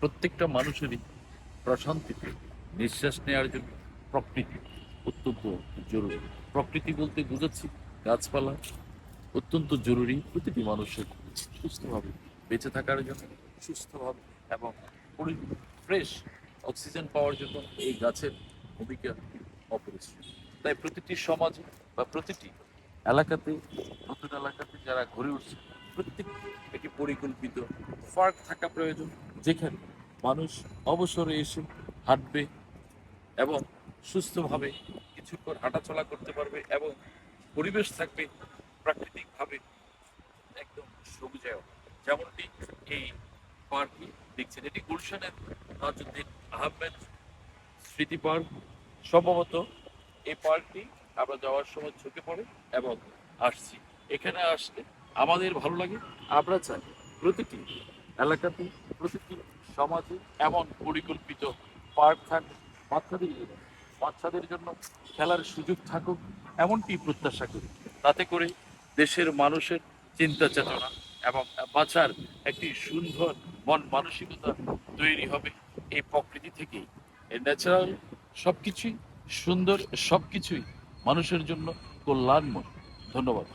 প্রত্যেকটা মানুষেরই প্রশান্তিতে নিঃশ্বাস নেওয়ার জন্য প্রকৃতি অত্যন্ত জরুরি। প্রকৃতি বলতে বুঝাচ্ছি গাছপালা অত্যন্ত জরুরি প্রতিটি মানুষের সুস্থভাবে বেঁচে থাকার জন্য সুস্থভাবে এবং ফ্রেশ অক্সিজেন পাওয়ার জন্য এই গাছের ভূমিকা অপরিসীম। তাই প্রতিটি সমাজে বা প্রতিটি এলাকাতে, নতুন এলাকাতে যারা গড়ে উঠছে, প্রত্যেক একটি পরিকল্পিত পার্ক থাকা প্রয়োজন। যেখানে মানুষ অবসরে এসে হাঁটবে এবং সুস্থভাবে কিছুক্ষণ হাঁটাচলা করতে পারবে এবং পরিবেশ থাকবে প্রাকৃতিকভাবে একদম সবুজায় যেমনটি এই পার্কটি দেখছেন। এটি গুলশানের নজরুদ্দিন আহমেদ স্মৃতি পার্ক। সম্ভবত এই পার্কটি আমরা যাওয়ার সময় ঝুঁকে পড়ে এবং আসছি। এখানে আসলে আমাদের ভালো লাগে, আমরা চাই প্রতিটি এলাকাতে প্রতিটি সমাজে এমন পরিকল্পিত পার্ক থাক, বাচ্চাদের জন্য বাচ্চাদের জন্য খেলার সুযোগ থাকুক, এমনটি প্রত্যাশা করি। তাতে করে দেশের মানুষের চিন্তা চেতনা এবং বাঁচার একটি সুন্দর মন মানসিকতা তৈরি হবে এই প্রকৃতি থেকেই। এই ন্যাচারাল সবকিছুই সুন্দর সব কিছুই মানুষের জন্য কল্যাণময়। ধন্যবাদ